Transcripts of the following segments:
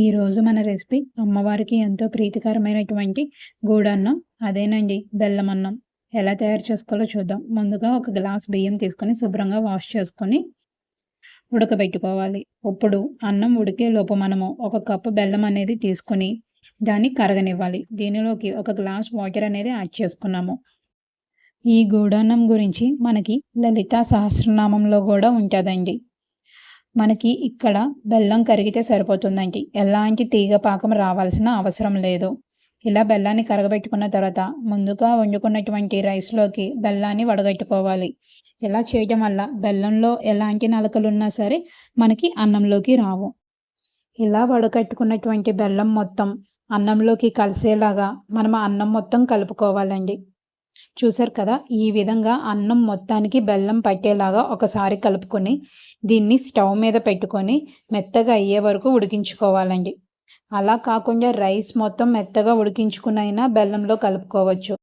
ఈరోజు మన రెసిపీ అమ్మవారికి ఎంతో ప్రీతికరమైనటువంటి గూడన్నం. అదేనండి బెల్లం అన్నం ఎలా తయారు చేసుకోవాలో చూద్దాం. ముందుగా ఒక గ్లాస్ బియ్యం తీసుకొని శుభ్రంగా వాష్ చేసుకొని ఉడకబెట్టుకోవాలి. ఇప్పుడు అన్నం ఉడికే లోపు మనము ఒక కప్పు బెల్లం అనేది తీసుకొని దాన్ని కరగనివ్వాలి. దీనిలోకి ఒక గ్లాస్ వాటర్ అనేది యాడ్ చేసుకున్నాము. ఈ గూడాన్నం గురించి మనకి లలిత సహస్రనామంలో కూడా ఉంటుందండి. మనకి ఇక్కడ బెల్లం కరిగితే సరిపోతుందండి. ఎలాంటి తీగ పాకం రావాల్సిన అవసరం లేదు. ఇలా బెల్లాన్ని కరగబెట్టుకున్న తర్వాత ముందుగా వండుకున్నటువంటి రైస్లోకి బెల్లాన్ని వడగట్టుకోవాలి. ఇలా చేయడం వల్ల బెల్లంలో ఎలాంటి నలకలు ఉన్నా సరే మనకి అన్నంలోకి రావు. ఇలా వడకట్టుకున్నటువంటి బెల్లం మొత్తం అన్నంలోకి కలిసేలాగా మనం అన్నం మొత్తం కలుపుకోవాలండి. చూసారు కదా? ఈ విధంగా అన్నం మొత్తానికి బెల్లం పట్టేలాగా ఒకసారి కలుపుకొని దీన్ని స్టవ్ మీద పెట్టుకొని మెత్తగా అయ్యే వరకు ఉడికించుకోవాలండి. అలా కాకుండా రైస్ మొత్తం మెత్తగా ఉడికించుకునైనా బెల్లంలో కలుపుకోవచ్చు.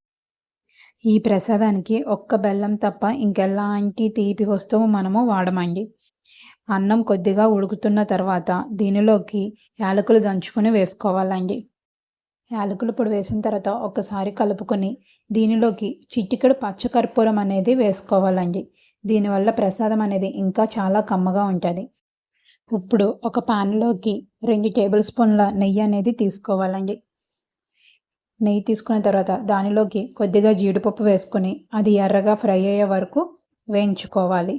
ఈ ప్రసాదానికి ఒక్క బెల్లం తప్ప ఇంకెలాంటి తీపి వస్తువు మనము వాడమండి. అన్నం కొద్దిగా ఉడుకుతున్న తర్వాత దీనిలోకి యాలకులు దంచుకొని వేసుకోవాలండి. యాలకుల పొడి వేసిన తర్వాత ఒకసారి కలుపుకొని దీనిలోకి చిటికెడు పచ్చకర్పూరం అనేది వేసుకోవాలండి. దీనివల్ల ప్రసాదం అనేది ఇంకా చాలా కమ్మగా ఉంటుంది. ఇప్పుడు ఒక పాన్లోకి రెండు టేబుల్ స్పూన్ల నెయ్యి అనేది తీసుకోవాలండి. నెయ్యి తీసుకున్న తర్వాత దానిలోకి కొద్దిగా జీడిపప్పు వేసుకొని అది ఎర్రగా ఫ్రై అయ్యే వరకు వేయించుకోవాలి.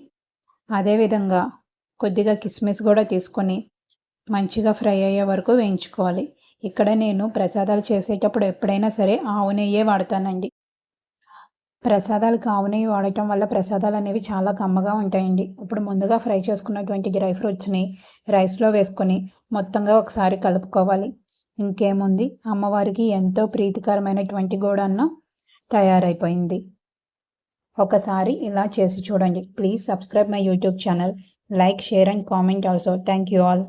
అదేవిధంగా కొద్దిగా కిస్మిస్ కూడా తీసుకొని మంచిగా ఫ్రై అయ్యే వరకు వేయించుకోవాలి. ఇక్కడ నేను ప్రసాదాలు చేసేటప్పుడు ఎప్పుడైనా సరే ఆవు నెయ్యే వాడతానండి. ప్రసాదాలకు ఆవు నెయ్యి వాడటం వల్ల ప్రసాదాలు అనేవి చాలా కమ్మగా ఉంటాయండి. ఇప్పుడు ముందుగా ఫ్రై చేసుకున్నటువంటి డ్రై ఫ్రూట్స్ని రైస్లో వేసుకొని మొత్తంగా ఒకసారి కలుపుకోవాలి. ఇంకేముంది? అమ్మవారికి ఎంతో ప్రీతికరమైనటువంటి గోడన్న తయారైపోయింది. ఒకసారి ఇలా చేసి చూడండి. Please subscribe my YouTube channel. Like share and comment also. Thank you all.